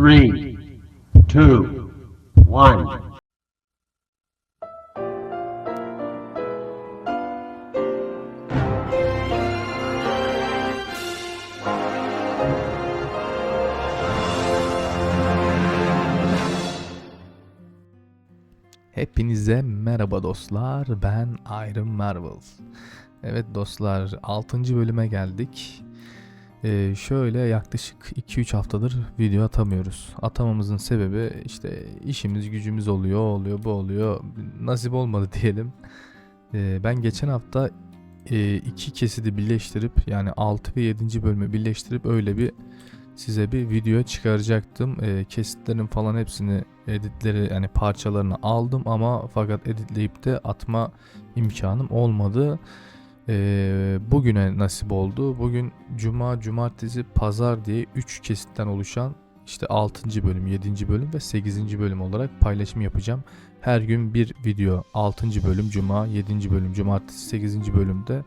three, two, one. Hepinize merhaba dostlar. Ben Iron Marvel. Evet dostlar 6. bölüme geldik. Ee, şöyle yaklaşık 2-3 haftadır video atamıyoruz. Atamamızın sebebi işte işimiz gücümüz oluyor, oluyor, bu oluyor. Nasip olmadı diyelim. Ee, ben geçen hafta e, iki kesidi birleştirip yani 6 ve 7. bölümü birleştirip öyle bir size bir video çıkaracaktım. Ee, kesitlerin falan hepsini editleri yani parçalarını aldım ama fakat editleyip de atma imkanım olmadı. Ee, bugüne nasip oldu. Bugün cuma, cumartesi, pazar diye 3 kesitten oluşan işte 6. bölüm, 7. bölüm ve 8. bölüm olarak paylaşım yapacağım. Her gün bir video 6. bölüm cuma, 7. bölüm cumartesi, 8. bölümde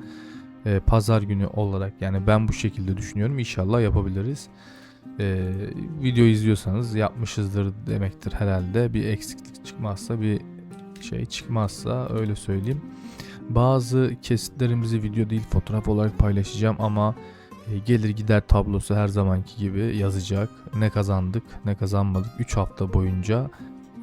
e, pazar günü olarak yani ben bu şekilde düşünüyorum. İnşallah yapabiliriz. Ee, video izliyorsanız yapmışızdır demektir herhalde. Bir eksiklik çıkmazsa bir şey çıkmazsa öyle söyleyeyim. Bazı kesitlerimizi video değil fotoğraf olarak paylaşacağım ama e, gelir gider tablosu her zamanki gibi yazacak. Ne kazandık ne kazanmadık 3 hafta boyunca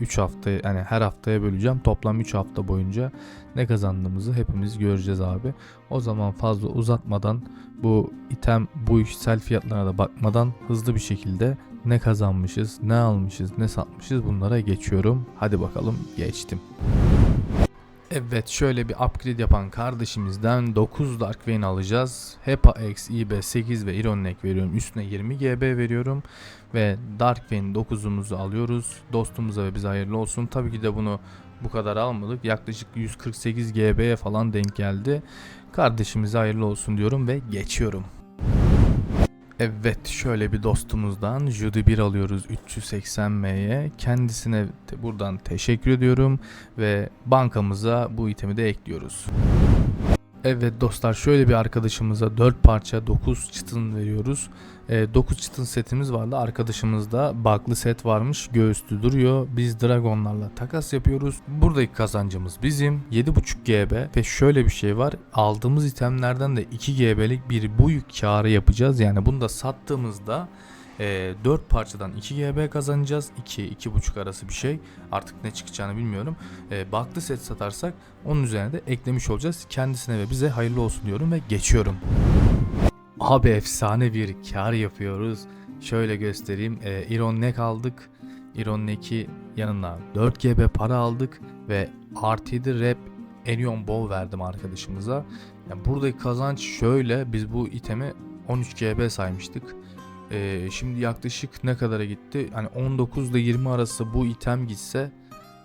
3 hafta yani her haftaya böleceğim. Toplam 3 hafta boyunca ne kazandığımızı hepimiz göreceğiz abi. O zaman fazla uzatmadan bu item bu işsel fiyatlarına da bakmadan hızlı bir şekilde ne kazanmışız, ne almışız, ne satmışız bunlara geçiyorum. Hadi bakalım geçtim. Evet şöyle bir upgrade yapan kardeşimizden 9 Dark Vein alacağız. Hepa X, IB 8 ve Iron Neck veriyorum. Üstüne 20 GB veriyorum. Ve Dark Vein 9'umuzu alıyoruz. Dostumuza ve bize hayırlı olsun. Tabii ki de bunu bu kadar almadık. Yaklaşık 148 GB'ye falan denk geldi. Kardeşimize hayırlı olsun diyorum ve geçiyorum. Evet şöyle bir dostumuzdan Judy 1 alıyoruz 380M'ye. Kendisine buradan teşekkür ediyorum ve bankamıza bu itemi de ekliyoruz. Evet dostlar şöyle bir arkadaşımıza 4 parça 9 çıtın veriyoruz. 9 çıtın setimiz vardı. Arkadaşımızda bug'lı set varmış. Göğüslü duruyor. Biz dragonlarla takas yapıyoruz. Buradaki kazancımız bizim. 7.5 GB ve şöyle bir şey var. Aldığımız itemlerden de 2 GB'lik bir bu yük karı yapacağız. Yani bunu da sattığımızda e, 4 parçadan 2 GB kazanacağız. 2 2.5 arası bir şey. Artık ne çıkacağını bilmiyorum. E, bug'lı set satarsak onun üzerine de eklemiş olacağız. Kendisine ve bize hayırlı olsun diyorum ve geçiyorum. Abi efsane bir kar yapıyoruz. Şöyle göstereyim. E, Iron Neck aldık. Iron Neck'i yanına 4 GB para aldık ve RT'de Rap Enion Bow verdim arkadaşımıza. Yani buradaki kazanç şöyle. Biz bu itemi 13 GB saymıştık. E, şimdi yaklaşık ne kadara gitti? Hani 19 ile 20 arası bu item gitse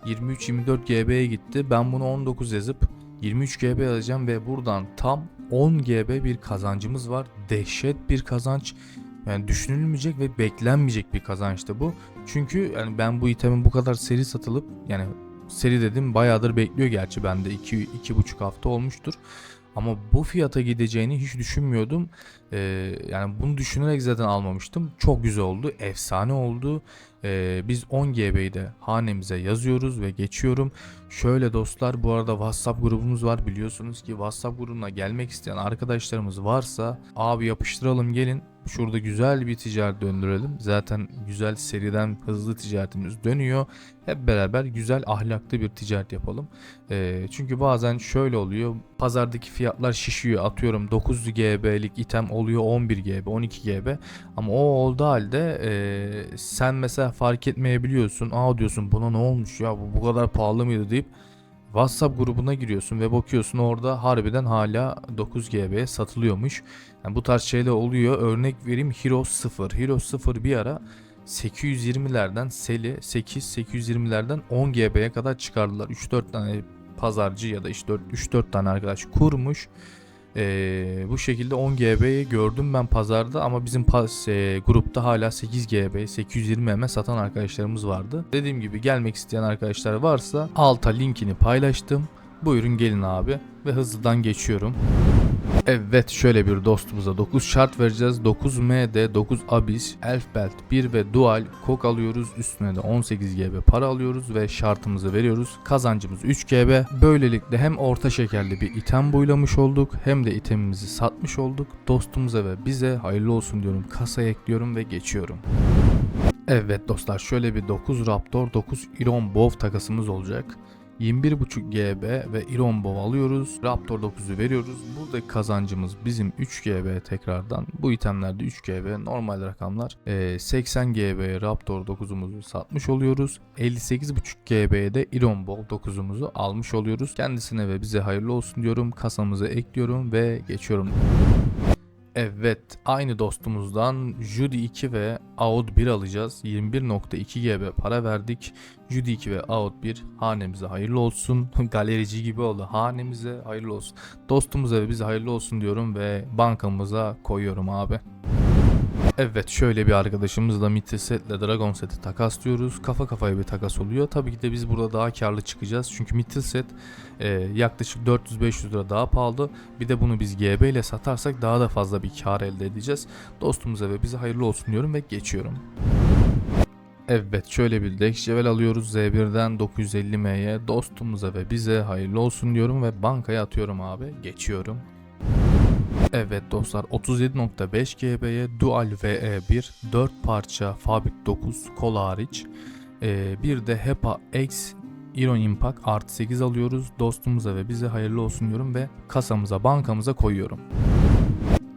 23-24 GB'ye gitti. Ben bunu 19 yazıp 23 GB alacağım ve buradan tam 10 GB bir kazancımız var. Dehşet bir kazanç. Yani düşünülmeyecek ve beklenmeyecek bir kazançtı bu. Çünkü yani ben bu itemin bu kadar seri satılıp yani seri dedim bayağıdır bekliyor gerçi bende 2 iki, buçuk hafta olmuştur. Ama bu fiyata gideceğini hiç düşünmüyordum. Ee, yani bunu düşünerek zaten almamıştım. Çok güzel oldu. Efsane oldu. Ee, biz 10 GB'yi de hanemize yazıyoruz ve geçiyorum. Şöyle dostlar bu arada WhatsApp grubumuz var. Biliyorsunuz ki WhatsApp grubuna gelmek isteyen arkadaşlarımız varsa abi yapıştıralım gelin. Şurada güzel bir ticaret döndürelim. Zaten güzel seriden hızlı ticaretimiz dönüyor. Hep beraber güzel ahlaklı bir ticaret yapalım. Ee, çünkü bazen şöyle oluyor. Pazardaki fiyatlar şişiyor. Atıyorum 9 GB'lik item oluyor 11 GB, 12 GB. Ama o olduğu halde e, sen mesela fark etmeyebiliyorsun. Aa diyorsun buna ne olmuş ya bu bu kadar pahalı mıydı deyip WhatsApp grubuna giriyorsun ve bakıyorsun orada harbiden hala 9 GB'ye satılıyormuş. Yani bu tarz şeyler oluyor. Örnek vereyim Heroes 0. Heroes 0 bir ara 820'lerden Seli 8-820'lerden 10 GB'ye kadar çıkardılar. 3-4 tane pazarcı ya da işte 3-4 tane arkadaş kurmuş. Ee, bu şekilde 10 GB'yi gördüm ben pazarda ama bizim pas, e, grupta hala 8 GB 820 M satan arkadaşlarımız vardı. Dediğim gibi gelmek isteyen arkadaşlar varsa alta linkini paylaştım. Buyurun gelin abi ve hızlıdan geçiyorum. Evet şöyle bir dostumuza 9 şart vereceğiz. 9 MD, 9 Abyss, Elfbelt 1 ve Dual kok alıyoruz. Üstüne de 18 GB para alıyoruz ve şartımızı veriyoruz. Kazancımız 3 GB. Böylelikle hem orta şekerli bir item boylamış olduk hem de itemimizi satmış olduk. Dostumuza ve bize hayırlı olsun diyorum. Kasaya ekliyorum ve geçiyorum. Evet dostlar şöyle bir 9 Raptor 9 Iron Bow takasımız olacak. 21.5 GB ve Iron Bow alıyoruz. Raptor 9'u veriyoruz. Buradaki kazancımız bizim 3 GB tekrardan. Bu itemlerde 3 GB normal rakamlar. Ee, 80 GB Raptor 9'umuzu satmış oluyoruz. 58.5 GB'ye de Iron Bow 9'umuzu almış oluyoruz. Kendisine ve bize hayırlı olsun diyorum. Kasamıza ekliyorum ve geçiyorum. Evet, aynı dostumuzdan Judy 2 ve Aud 1 alacağız. 21.2 GB para verdik. Judy 2 ve Aud 1 hanemize hayırlı olsun. Galerici gibi oldu. Hanemize hayırlı olsun. Dostumuza ve bize hayırlı olsun diyorum ve bankamıza koyuyorum abi. Evet şöyle bir arkadaşımızla Mithril setle Dragon seti takaslıyoruz. Kafa kafaya bir takas oluyor. Tabii ki de biz burada daha karlı çıkacağız. Çünkü Mithril set e, yaklaşık 400-500 lira daha pahalı. Bir de bunu biz GB ile satarsak daha da fazla bir kar elde edeceğiz. Dostumuza ve bize hayırlı olsun diyorum ve geçiyorum. Evet şöyle bir Dex Jewel alıyoruz Z1'den 950M'ye dostumuza ve bize hayırlı olsun diyorum ve bankaya atıyorum abi geçiyorum. Evet dostlar 37.5 GB'ye Dual VE1 4 parça Fabrik 9 kol hariç ee, bir de HEPA X Iron Impact artı 8 alıyoruz dostumuza ve bize hayırlı olsun diyorum ve kasamıza bankamıza koyuyorum.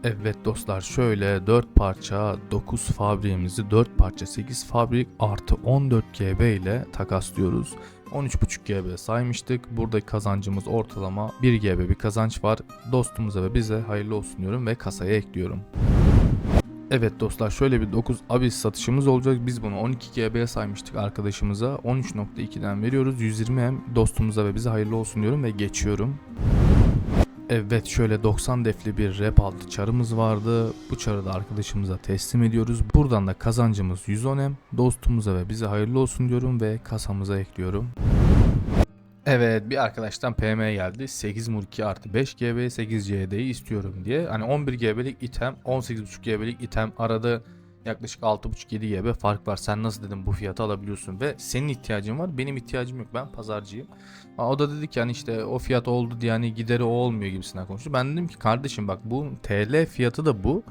Evet dostlar şöyle 4 parça 9 fabriğimizi 4 parça 8 fabrik artı 14 GB ile takaslıyoruz. 13.5 GB saymıştık. Buradaki kazancımız ortalama 1 GB bir kazanç var. Dostumuza ve bize hayırlı olsun diyorum ve kasaya ekliyorum. Evet dostlar şöyle bir 9 Abyss satışımız olacak. Biz bunu 12 GB'ye saymıştık arkadaşımıza. 13.2'den veriyoruz. 120 hem dostumuza ve bize hayırlı olsun diyorum ve geçiyorum. Evet şöyle 90 defli bir rap altı çarımız vardı. Bu çarı da arkadaşımıza teslim ediyoruz. Buradan da kazancımız 110 hem. Dostumuza ve bize hayırlı olsun diyorum ve kasamıza ekliyorum. Evet bir arkadaştan PM geldi. 8 Murki artı 5 GB 8 CD'yi istiyorum diye. Hani 11 GB'lik item 18.5 GB'lik item arada yaklaşık 6.5-7 GB fark var. Sen nasıl dedim bu fiyatı alabiliyorsun ve senin ihtiyacın var benim ihtiyacım yok ben pazarcıyım. O da dedi ki hani işte o fiyat oldu diye hani gideri o olmuyor gibisinden konuştu. Ben dedim ki kardeşim bak bu TL fiyatı da bu.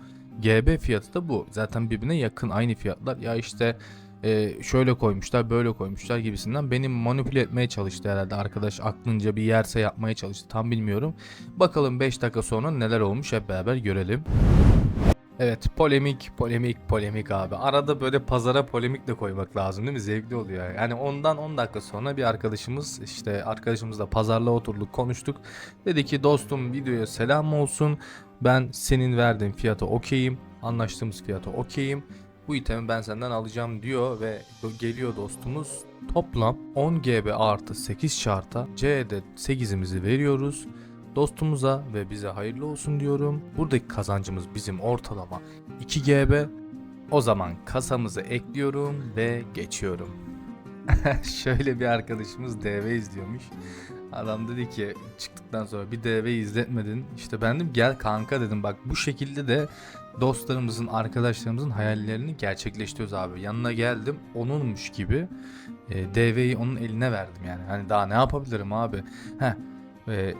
GB fiyatı da bu. Zaten birbirine yakın aynı fiyatlar. Ya işte e, şöyle koymuşlar böyle koymuşlar gibisinden beni manipüle etmeye çalıştı herhalde arkadaş aklınca bir yerse yapmaya çalıştı tam bilmiyorum. Bakalım 5 dakika sonra neler olmuş hep beraber görelim. Evet polemik polemik polemik abi. Arada böyle pazara polemik de koymak lazım değil mi? Zevkli oluyor. Yani ondan 10 dakika sonra bir arkadaşımız işte arkadaşımızla pazarla oturduk konuştuk. Dedi ki dostum videoya selam olsun. Ben senin verdiğin fiyata okeyim. Anlaştığımız fiyata okeyim. Bu itemi ben senden alacağım diyor ve geliyor dostumuz. Toplam 10 GB artı 8 şarta C'de 8'imizi veriyoruz. Dostumuza ve bize hayırlı olsun diyorum. Buradaki kazancımız bizim ortalama 2 GB. O zaman kasamızı ekliyorum ve geçiyorum. Şöyle bir arkadaşımız DV izliyormuş. Adam dedi ki çıktıktan sonra bir DV izletmedin. İşte ben dedim gel kanka dedim bak bu şekilde de dostlarımızın arkadaşlarımızın hayallerini gerçekleştiriyoruz abi. Yanına geldim onunmuş gibi e, DV'yi onun eline verdim yani. Hani daha ne yapabilirim abi? Heh, e,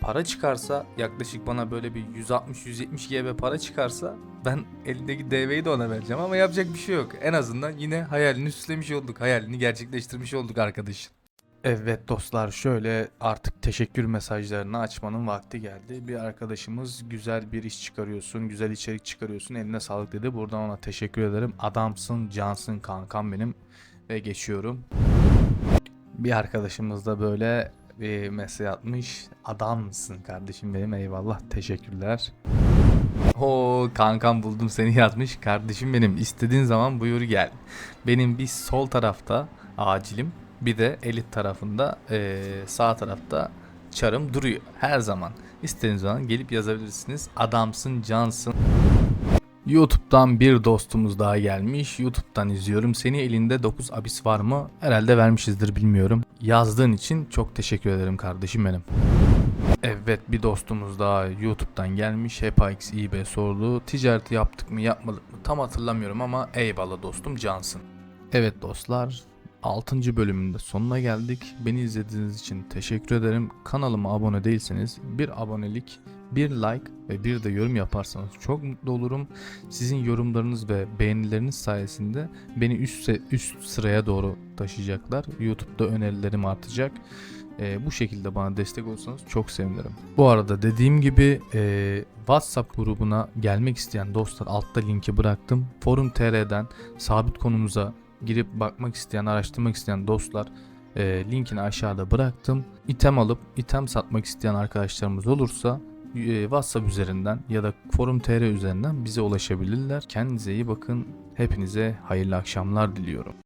para çıkarsa yaklaşık bana böyle bir 160-170 GB para çıkarsa ben elindeki DV'yi de ona vereceğim ama yapacak bir şey yok. En azından yine hayalini süslemiş olduk. Hayalini gerçekleştirmiş olduk arkadaş. Evet dostlar şöyle artık teşekkür mesajlarını açmanın vakti geldi. Bir arkadaşımız güzel bir iş çıkarıyorsun, güzel içerik çıkarıyorsun eline sağlık dedi. Buradan ona teşekkür ederim. Adamsın, cansın kankam benim ve geçiyorum. Bir arkadaşımız da böyle bir mesaj atmış. Adamsın kardeşim benim eyvallah teşekkürler. O kankam buldum seni yazmış. Kardeşim benim istediğin zaman buyur gel. Benim bir sol tarafta acilim bir de elit tarafında eee, sağ tarafta çarım duruyor her zaman. İstediğiniz zaman gelip yazabilirsiniz. Adamsın cansın. YouTube'dan bir dostumuz daha gelmiş. YouTube'dan izliyorum. Seni elinde 9 abis var mı? Herhalde vermişizdir bilmiyorum. Yazdığın için çok teşekkür ederim kardeşim benim. Evet bir dostumuz daha YouTube'dan gelmiş. HepaX eBay sordu. Ticareti yaptık mı yapmadık mı tam hatırlamıyorum ama eyvallah dostum cansın. Evet dostlar 6. bölümünde sonuna geldik. Beni izlediğiniz için teşekkür ederim. Kanalıma abone değilseniz bir abonelik, bir like ve bir de yorum yaparsanız çok mutlu olurum. Sizin yorumlarınız ve beğenileriniz sayesinde beni üst, üst sıraya doğru taşıyacaklar. YouTube'da önerilerim artacak. Ee, bu şekilde bana destek olsanız çok sevinirim. Bu arada dediğim gibi e, WhatsApp grubuna gelmek isteyen dostlar altta linki bıraktım. Forum TR'den sabit konumuza girip bakmak isteyen, araştırmak isteyen dostlar e, linkini aşağıda bıraktım. İtem alıp item satmak isteyen arkadaşlarımız olursa e, WhatsApp üzerinden ya da Forum TR üzerinden bize ulaşabilirler. Kendinize iyi bakın. Hepinize hayırlı akşamlar diliyorum.